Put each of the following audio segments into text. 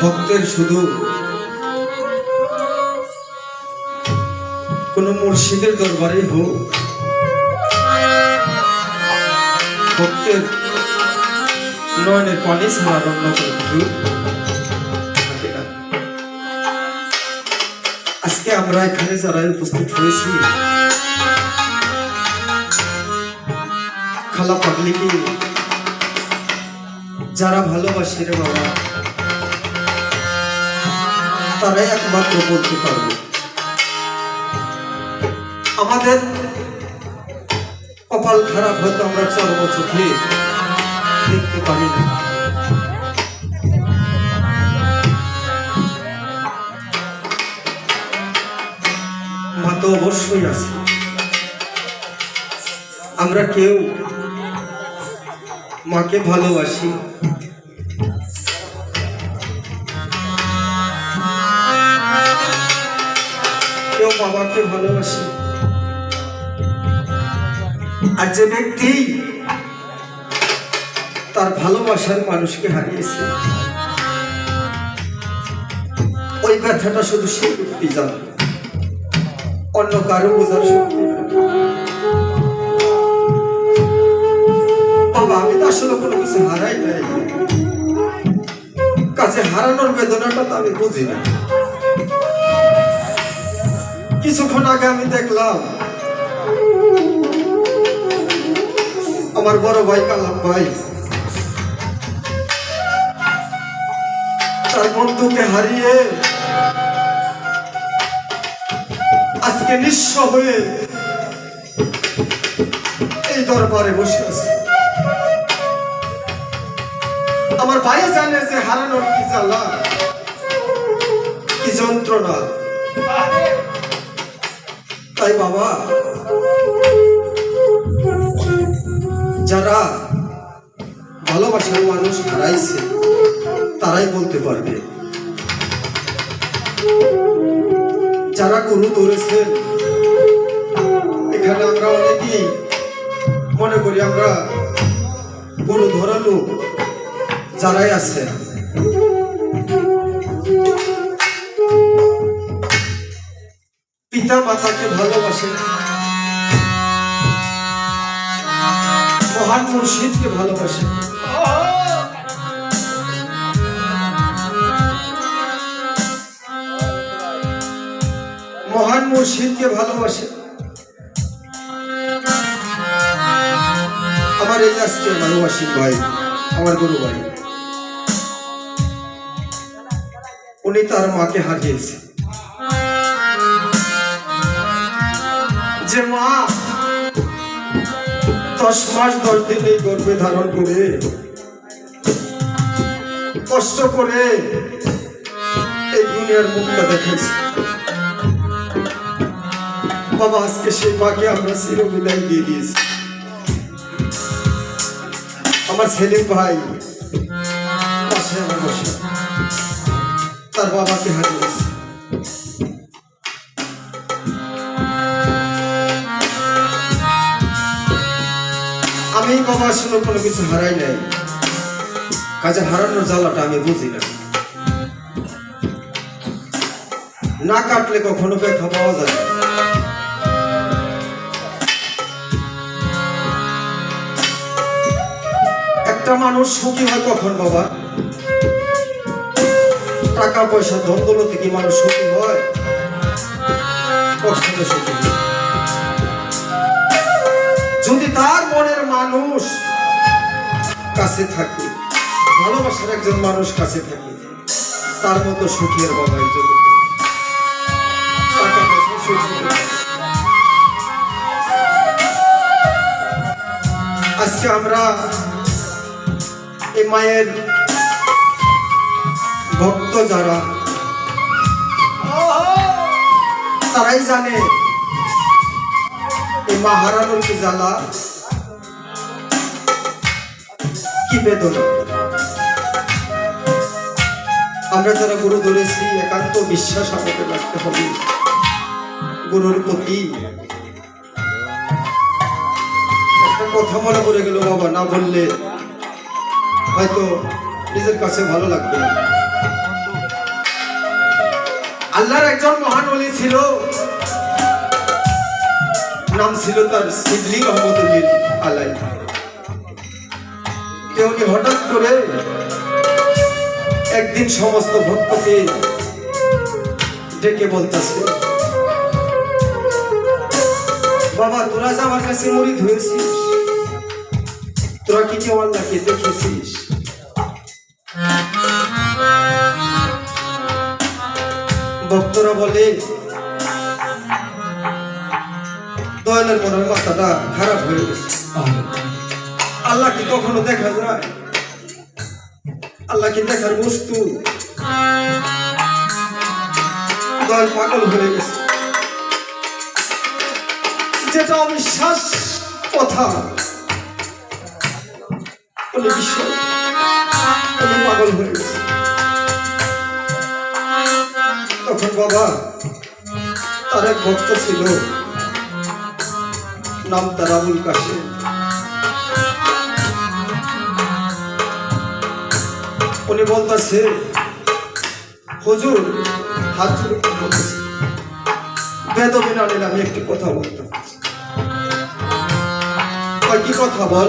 ভক্তের শুধু কোন মুর্শিদের দরবারে হোক, ভক্তের নয়নের পানি ছাড়া অন্য কিছু আজকে আমরা এখানে যারা উপস্থিত হয়েছি, খালা পাগলিকে যারা ভালোবাসে রে বাবা তারাই একমাত্র বলতে পারবে আমাদের কপাল খারাপ হয়তো আমরা চর্ম চোখে দেখতে পারি না। অবশ্যই আছে। আমরা কেউ মাকে ভালোবাসি। বাবাকে ভালোবাসি। আর যে ব্যক্তি তার ভালোবাসার মানুষকে হারিয়েছে, ওই ব্যথাটা শুধু সে ব্যক্তি জানে অন্য কারও বোঝার শক্তি বাবা, আমি তো আসলে কোনো কিছু হারাই নাই। কাছে হারানোর বেদনাটা তো আমি বুঝি না। কিছুক্ষণ আগে আমি দেখলাম, আমার বড় ভাই কালাম ভাই, তার বন্ধুকে হারিয়ে আজকে নিঃস্ব হয়ে এই দরবারে বসে আছে। আমার ভাই জানে যে হারানোর কি জ্বালা, কি যন্ত্রণা। তাই বাবা। যারা ভালোবাসার মানুষ হারাইছে, তারাই বলতে পারবে। যারা গরু ধরেছেন এখানে আমরা অনেকেই মনে করি আমরা গরু ধরালো যারাই আছে। পিতা মাতাকে ভালোবাসেন মহান মুর্শিদকে ভালোবাসেন মহান মুর্শিদকে ভালোবাসেন আমার এই আজকে ভালোবাসি ভাই, আমার গুরু ভাই। উনি তার মাকে হারিয়েছে। যে মা, দশ মাস দশ দিন এই গর্ভে ধারণ করে, কষ্ট করে এই দুনিয়ার মুখটা দেখেছে। বাবা, আজকে সেই মাকে আমরা চিরবিদায় দিয়ে দিয়েছি। আমার ছেলে ভাই, পাশে আমার বসে। তার বাবাকে হারিয়েছে। আমি বাবা আসলে কোনো কিছু হারাই নাই। কাজে হারানোর জ্বালাটা আমি বুঝি না না কাটলে কখনো ব্যথা পাওয়া যায় একটা মানুষ সুখী হয় কখন, বাবা? টাকা পয়সা ধন দৌলতে কি মানুষ সুখী হয়? কখনো সুখী হয়। যদি তার মনের মানুষ কাছে থাকে, ভালোবাসার একজন মানুষ কাছে থাকে, তার মতো সুখী আর বাবা আজকে আমরা এই মায়ের ভক্ত যারা, তারাই জানে মা হারানোর কি জ্বালা? কি বেদনা? আমরা যারা গুরু ধরেছি একান্ত বিশ্বাস আমাদের রাখতে হবে। গুরুর প্রতি। একটা কথা মনে পড়ে গেল, বাবা, না বললে হয়তো নিজের কাছে ভালো লাগবে আল্লাহর একজন মহান অলি ছিল। নাম ছিল তার সিদলি রহমতুল্লিল আলাই। তেমনি হঠাৎ করে একদিন সমস্ত ভক্তকে ডেকে বলতেছে, বাবা, তোরা যে আমার কাছে মুড়ি ধুয়েছিস তোরা কি কেউ আল্লাহকে দেখেছিস? ভক্তরা বলে দয়ালের মনে হয় মাথাটা খারাপ হয়ে গেছে। আল্লাহ কি কখনো দেখা যায়? আল্লাহ কি দেখার বস্তু? দয়াল পাগল হয়ে গেছে। যেটা অবিশ্বাস কথা। পাগল হয়ে গেছে। তখন বাবা, তার এক ভক্ত ছিল। নাম তার আবুল কাশেম উনি বলতেছে, হুজুর, হাত জোড়ে বলতেছে? বেদবি না আমি একটি কথা বলতাম। কি কথা বল?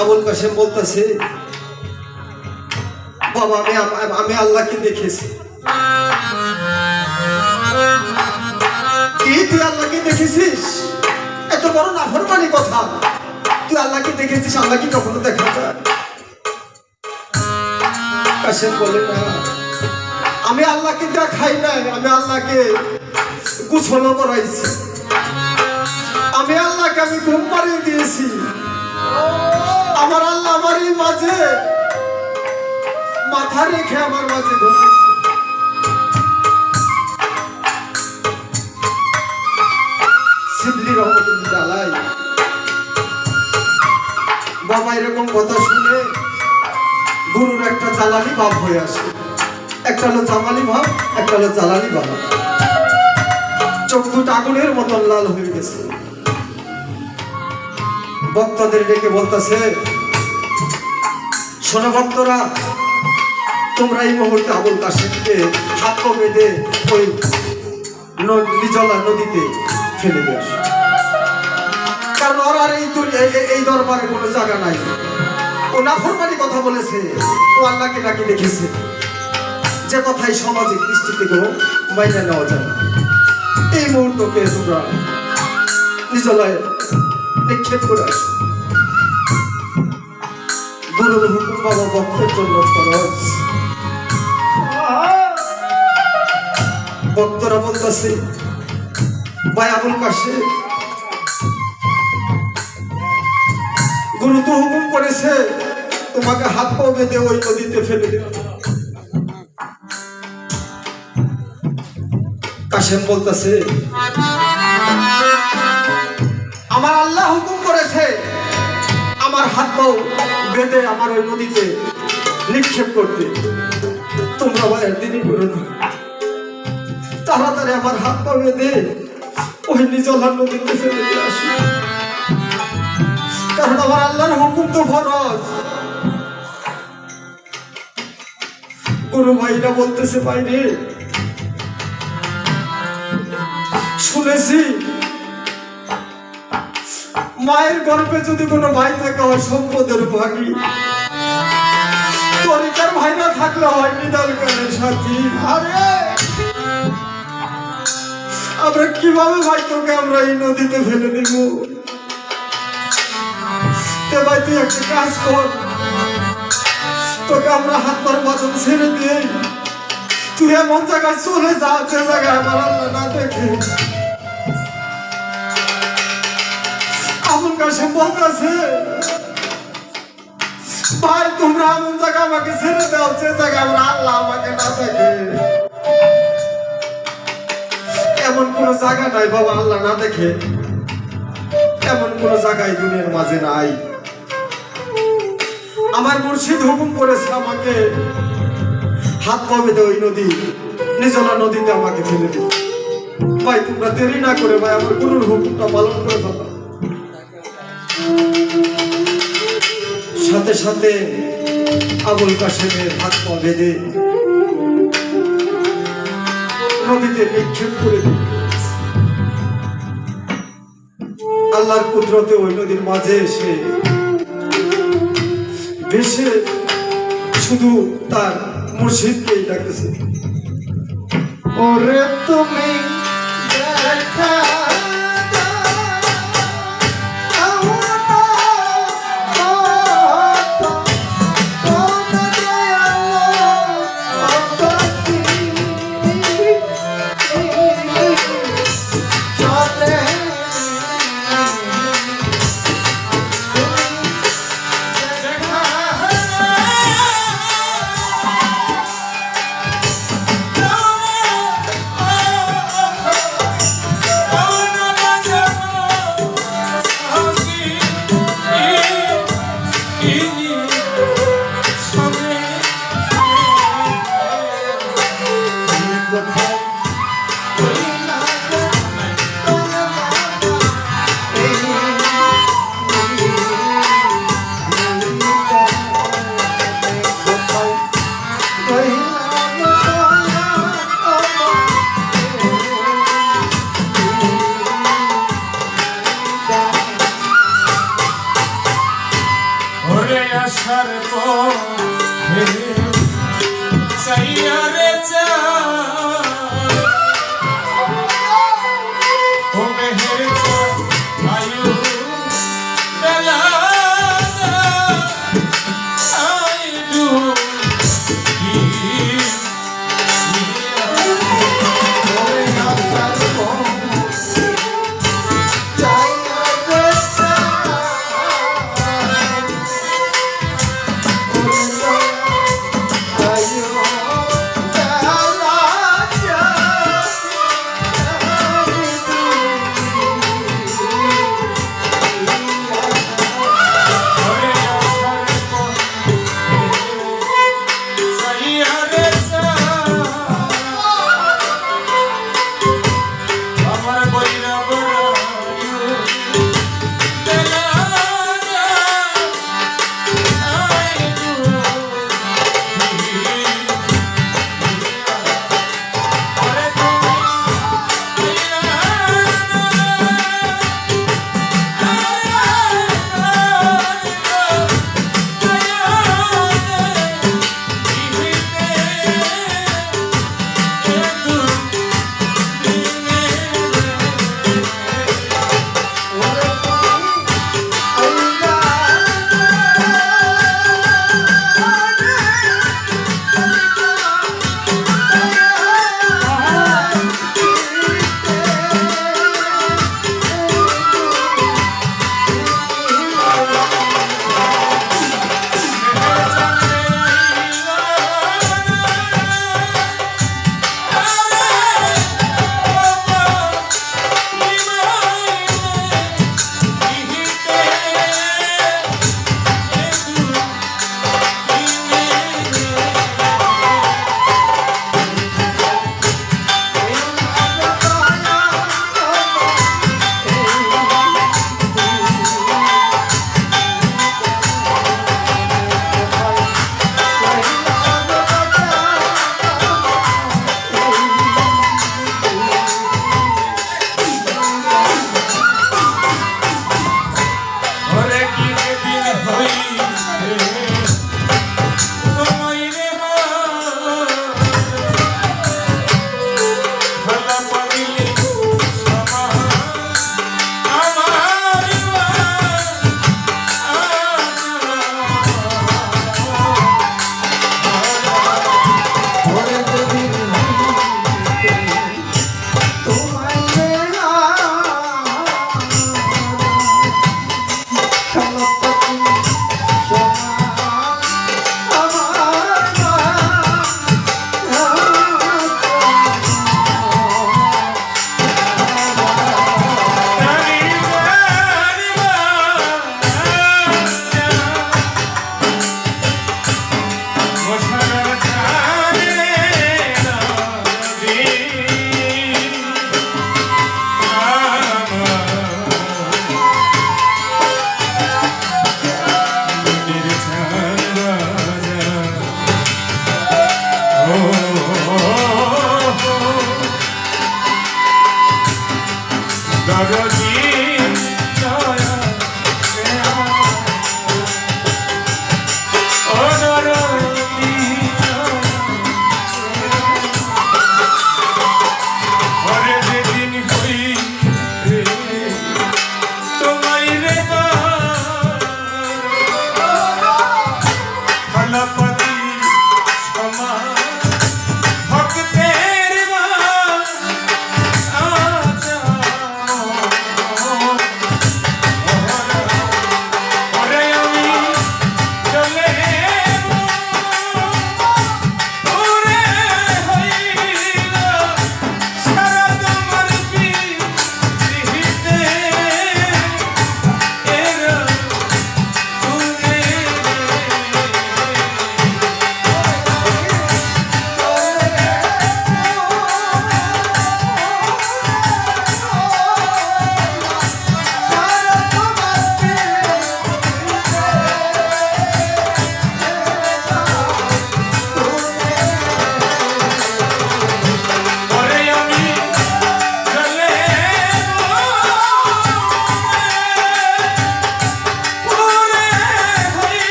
আবুল কাশেম বলতেছে, বাবা আম- আমি আল্লাহকে দেখেছি। তুই আল্লাহকে দেখেছিস? এত বড় নাফরমানি কথা। তুই আল্লাহকে দেখেছিস, আল্লাহ কখনো দেখা বলে না। আমি আল্লাহকে দেখাই নাই, আমি আল্লাহকে গুছলো করাইছি। আমি আল্লাহকে আমি ঘুম পাড়িয়ে দিয়েছি। আমার আল্লাহ আমার মাঝে মাথা রেখে আমার মাঝে ঘুমাইছে সিদ্ধি রহমতুল্লাহ আলাই। বাবা এরকম কথা শুনে গুরুর একটা জ্বালানি ভাব হয়ে আসে। একটা হলো জামালি ভাব একটা হলো জ্বালানি ভাব চোখ আগুনের মতন লাল হয়ে গেছে। ভক্তদের ডেকে বলতেছে, শোনো ভক্তরা, তোমরা এই মুহূর্তে আবুল কাশেমকে হাত বেঁধে ওই নিজলা নদীতে ফেলে দিয়ে আসো এই- এই দরবারে কোনো জায়গা নাই। ও নাফরমানি কথা বলেছে, ও আল্লাহকে নাকি দেখেছে। যে কথাই সামাজিক দৃষ্টি থেকেও মাইনে নেওয়া যায় এই মুহূর্তকে তোমরা নিজলায় নিক্ষেপ করে আসো। গুরুর হুকুম বাবা ভক্তের জন্য খরচ ভক্তরা বলতেছে, ভাই আবুল কাশে হুকুম করেছে, তোমাকে হাত বেঁধে ওই নদীতে ফেলে কাশেম বলতেছে, আমার আল্লাহ হুকুম করেছে, আমার হাত পাও বেঁধে আমার ওই নদীতে নিক্ষেপ করতে। তোমরা ভাই একদিনই করো না। তাড়াতাড়ি আমার হাত পা বেঁধে ওই নিজলার নদীতে ফেলে দিয়ে আসো। আমার আল্লাহর হুকুম তো ফরজ। গুরু ভাইরা বলতেছে বাইরে। শুনেছি, মায়ের গর্ভে যদি কোনো ভাই থাকে হয়, সম্পদের ভাগী। তরিকার ভাইরা থাকলে হয় নিদাল কালের সাথী। আমরা কীভাবে ভাই তোকে আমরা এই নদীতে ফেলে দিব? তে ভাই, তুই একটা কাজ কর। তোকে আমরা হাত পর বাদন ছেড়ে দিয়ে তুই এমন জায়গায় চলে যা, যে জায়গায় আমার আল্লাহ না দেখে। আমার কাছে বলতেছে ভাই, তোমরা এমন জায়গা আমাকে ছেড়ে দাও, যে জায়গায় আমরা আল্লাহ আমাকে না দেখে। এমন কোন জায়গা নাই, বাবা, আল্লাহ না দেখে। এমন কোন জায়গায় দুনিয়ার মাঝে নাই। আমার মুর্শিদ হুকুম করেছে আমাকে। হাত পাবে ওই নদী, নিজলা নদীতে আমাকে ফেলে দিও ভাই, তোমরা দেরি না করে ভাই, আমার গুরুর হুকুমটা পালন করে ফেলো সাথে সাথে আবুল কাশেমের হাত পা বেঁধে নদীতে নিক্ষেপ করে দিল আল্লাহর কুদরতে ওই নদীর মাঝে এসে ভেসে শুধু তার মুর্শিদকেই ডাকতেছে। ওরে তুমি দেখা